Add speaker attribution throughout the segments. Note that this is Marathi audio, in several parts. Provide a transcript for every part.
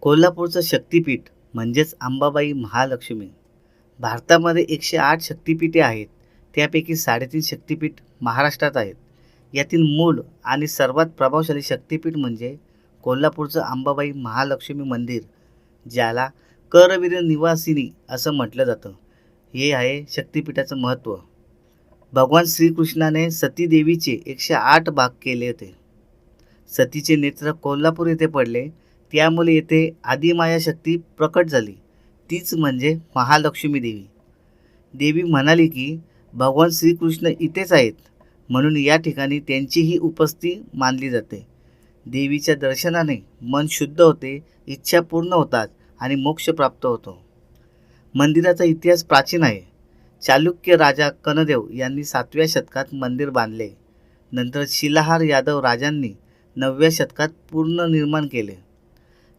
Speaker 1: कोल्हापूरचं शक्तिपीठ म्हणजेच अंबाबाई महालक्ष्मी. भारतामध्ये एकशे आठ शक्तिपीठे आहेत. त्यापैकी साडेतीन शक्तिपीठ महाराष्ट्रात आहेत. यातील मूळ आणि सर्वात प्रभावशाली शक्तिपीठ म्हणजे कोल्हापूरचं अंबाबाई महालक्ष्मी मंदिर ज्याला करवीर निवासिनी असं म्हटलं जातं. हे आहे शक्तिपीठाचं महत्त्व. भगवान श्रीकृष्णाने सती देवीचे एकशे आठ भाग केले होते. सतीचे नेत्र कोल्हापूर येथे पडले. त्यामुळे येथे आदिमाया शक्ती प्रकट झाली. तीच म्हणजे महालक्ष्मी देवी. देवी म्हणाली की भगवान श्रीकृष्ण इथेच आहेत. म्हणून या ठिकाणी त्यांचीही उपस्थिती मानली जाते. देवीच्या दर्शनाने मन शुद्ध होते इच्छा पूर्ण होतात आणि मोक्ष प्राप्त होतो. मंदिराचा इतिहास प्राचीन आहे. चालुक्य राजा कनदेव यांनी सातव्या शतकात मंदिर बांधले. नंतर शिलाहार यादव राजांनी नवव्या शतकात पूर्ण निर्माण केले.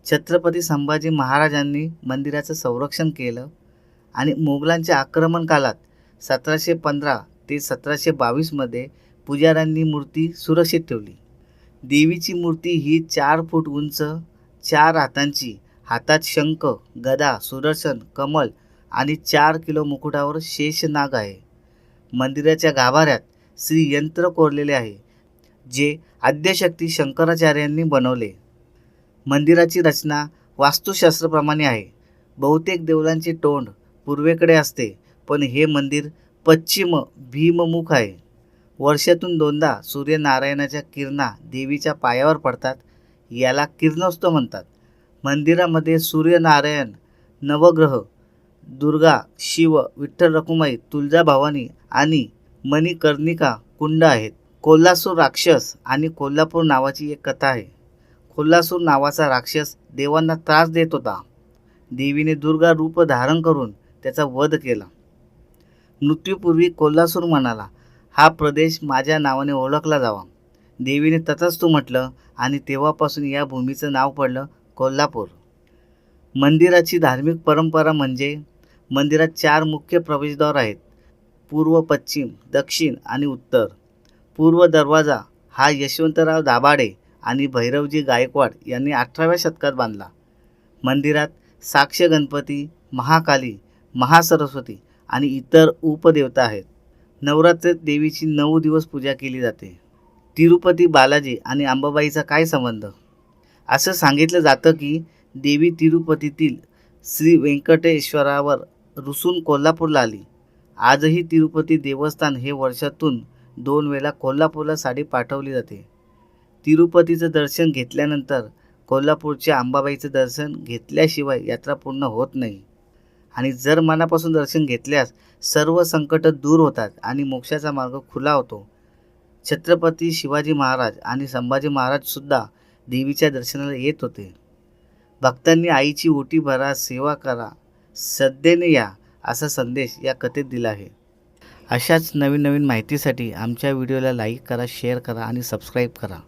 Speaker 1: छत्रपती संभाजी महाराजांनी मंदिराचं संरक्षण केलं आणि मोगलांच्या आक्रमण काळात सतराशे पंधरा ते सतराशे बावीसमध्ये पुजाऱ्यांनी मूर्ती सुरक्षित ठेवली. देवीची मूर्ती ही चार फूट उंच चार हातांची हातात शंख गदा सुदर्शन कमल आणि चार किलो मुकुटावर शेषनाग आहे. मंदिराच्या गाभाऱ्यात श्री यंत्र कोरलेले आहे जे आद्यशक्ती शंकराचार्यांनी बनवले. मंदिराची रचना वास्तुशास्त्राप्रमाणे आहे. बहुतेक देवलांचे तोंड पूर्वेकडे असते पण हे मंदिर पश्चिम भीममुख आहे. वर्षातून दोनदा सूर्यनारायणाच्या किरणा देवीच्या पायावर पडतात याला किरणोत्सव म्हणतात. मंदिरामध्ये सूर्यनारायण नवग्रह दुर्गा शिव विठ्ठल रखुमाई तुळजाभवानी आणि मणिकर्णिका कुंड आहेत. कोल्हासूर राक्षस आणि कोल्हापूर नावाची एक कथा आहे. कोल्हासूर नावाचा राक्षस देवांना त्रास देत होता. देवीने दुर्गा रूप धारण करून त्याचा वध केला. मृत्यूपूर्वी कोल्हासूर म्हणाला हा प्रदेश माझ्या नावाने ओळखला जावा. देवीने तथास्तू म्हटलं आणि तेव्हापासून या भूमीचं नाव पडलं कोल्हापूर. मंदिराची धार्मिक परंपरा म्हणजे मंदिरात चार मुख्य प्रवेशद्वार आहेत पूर्व पश्चिम दक्षिण आणि उत्तर. पूर्व दरवाजा हा यशवंतराव दाभाडे आणि भैरवजी गायकवाड यांनी अठराव्या शतकात बांधला. मंदिरात साक्ष गणपती महाकाली महासरस्वती आणि इतर उपदेवता आहेत. नवरात्रीत देवीची नऊ दिवस पूजा केली जाते. तिरुपती बालाजी आणि अंबाबाईचा काय संबंध? असं सांगितलं जातं की देवी तिरुपतीतील श्री व्यंकटेश्वरावर रुसून कोल्हापूरला आली. आजही तिरुपती देवस्थान हे वर्षातून दोन वेळा कोल्हापूरला साडी पाठवली जाते. तिरुपतीचं दर्शन घेतल्यानंतर कोल्हापूरच्या अंबाबाईचं दर्शन घेतल्याशिवाय यात्रा पूर्ण होत नाही. आणि जर मनापासून दर्शन घेतल्यास सर्व संकटं दूर होतात आणि मोक्षाचा मार्ग खुला होतो. छत्रपती शिवाजी महाराज आणि संभाजी महाराजसुद्धा देवीच्या दर्शनाला येत होते. भक्तांनी आईची ओटी भरा सेवा करा सद्येने या असा संदेश या कथेत दिला आहे. अशाच नवीन नवीन माहितीसाठी आमच्या व्हिडिओला लाईक करा शेअर करा आणि सबस्क्राईब करा.